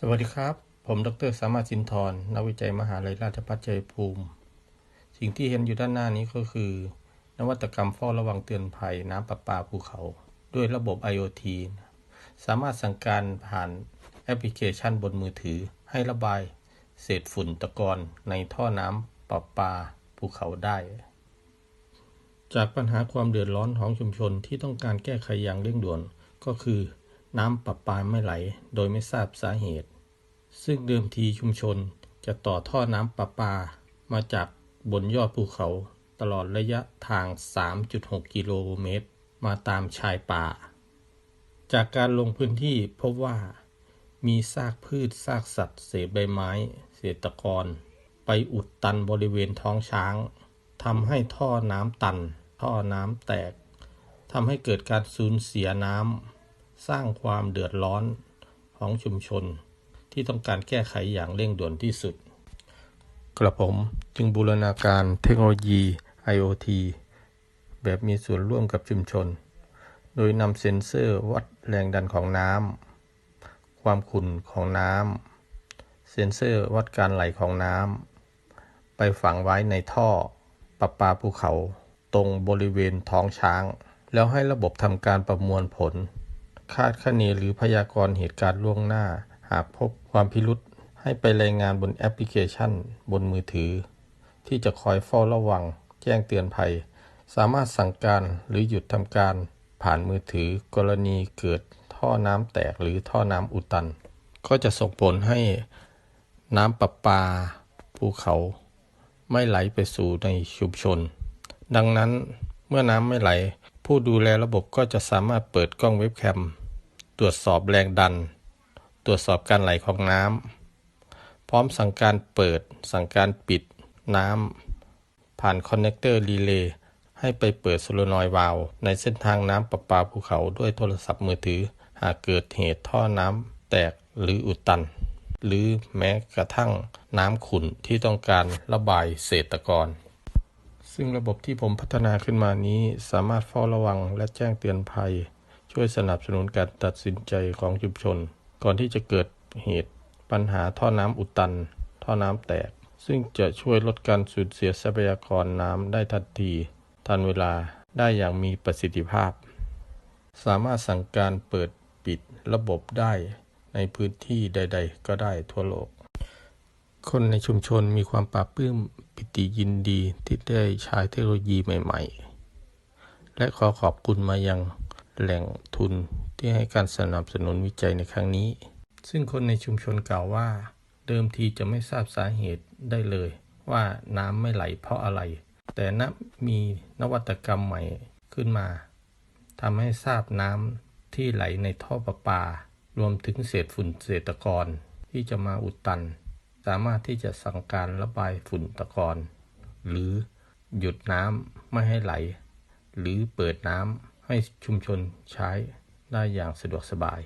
สวัสดีครับ ผมดรสามารถสินทรนักวิจัยมหาลัยราชภัฏชัยภูมิ สิ่งที่เห็นอยู่ด้านหน้านี้ก็คือ นวัตกรรมเฝ้าระวังเตือนภัยน้ำประปาภูเขา ด้วยระบบ IoT สามารถสั่งการผ่านแอปพลิเคชันบนมือถือ ให้ระบาย เศษฝุ่นตะกอนในท่อน้ำประปาภูเขาได้ จากปัญหาความเดือดร้อนของชุมชนที่ต้องการแก้ไขอย่างเร่งด่วนก็คือ น้ำประปาไม่ไหลโดยไม่ทราบสาเหตุ ซึ่งเดิมทีชุมชนจะต่อท่อน้ำประปามาจากบนยอดภูเขาตลอดระยะทาง 3.6 กิโลเมตร มาตามชายป่า จากการลงพื้นที่พบว่า มีซากพืชซากสัตว์ เศษใบไม้ เศษตะกอนไปอุดตันบริเวณท้องช้างทำให้ท่อน้ำตัน ท่อน้ำแตกทำให้เกิดการสูญเสียน้ำ สร้างความเดือดร้อนของชุมชน ที่ต้องการแก้ไขอย่างเร่งด่วนที่สุด กระผมจึงบูรณาการเทคโนโลยี IoT แบบมีส่วนร่วมกับชุมชน โดยนำเซ็นเซอร์วัดแรงดันของน้ำความขุ่นของน้ำเซ็นเซอร์วัดการไหลของน้ำไปฝังไว้ในท่อประปาภูเขาตรงบริเวณท้องช้าง แล้วให้ระบบทำการประมวลผล คาดคะเนหรือพยากรณ์เหตุการณ์ล่วงหน้า หากพบความพิรุษให้ไปรายงานบนแอปพลิเคชัน บนมือถือ ที่จะคอยเฝ้าระวัง แจ้งเตือนภัย สามารถสั่งการหรือหยุดทำการ ผ่านมือถือกรณีเกิดท่อน้ำแตกหรือท่อน้ำอุดตัน ก็จะส่งผลให้น้ำประปา ภูเขา ไม่ไหลไปสู่ในชุมชน ดังนั้นเมื่อน้ำไม่ไหล ผู้ดูแลระบบก็จะสามารถเปิดกล้องเว็บแคม ตรวจสอบแรงดัน ตรวจสอบการไหลของน้ำ พร้อมสั่งการเปิด สั่งการปิดน้ำ ผ่านคอนเนคเตอร์รีเลย์ให้ไปเปิดโซโลนอย์วาล์วในเส้นทางน้ำประปาภูเขาด้วยโทรศัพท์มือถือ หากเกิดเหตุท่อน้ำแตกหรืออุดตัน หรือแม้กระทั่งน้ำขุ่นที่ต้องการระบายเศษตะกอน ซึ่งระบบที่ผมพัฒนาขึ้นมานี้สามารถเฝ้าระวังและแจ้งเตือนภัย ช่วยสนับสนุนการตัดสินใจของชุมชน ก่อนที่จะเกิดเหตุปัญหาท่อน้ำอุดตัน ท่อน้ำแตก ซึ่งจะช่วยลดการสูญเสียทรัพยากรน้ำได้ทันที ทันเวลาได้อย่างมีประสิทธิภาพ สามารถสั่งการเปิดปิดระบบได้ในพื้นที่ใด ๆ ก็ได้ทั่วโลก คนในชุมชนมีความปลาบปลื้ม ปิติยินดีที่ได้ใช้เทคโนโลยีใหม่ ๆ และขอขอบคุณมายังแหล่งทุนที่ให้การสนับสนุนวิจัยในครั้งนี้ ซึ่งคนในชุมชนกล่าวว่า เดิมทีจะไม่ทราบสาเหตุได้เลย ว่าน้ำไม่ไหลเพราะอะไร แต่ณมีนวัตกรรมใหม่ขึ้นมาทำให้ทราบน้ำที่ไหลในท่อประปา รวมถึงเศษฝุ่นเศษตะกอนที่จะมาอุดตัน สามารถที่จะสั่งการระบายฝุ่นตะกอนหรือหยุดน้ำไม่ให้ไหล หรือเปิดน้ำให้ชุมชนใช้ได้อย่างสะดวกสบาย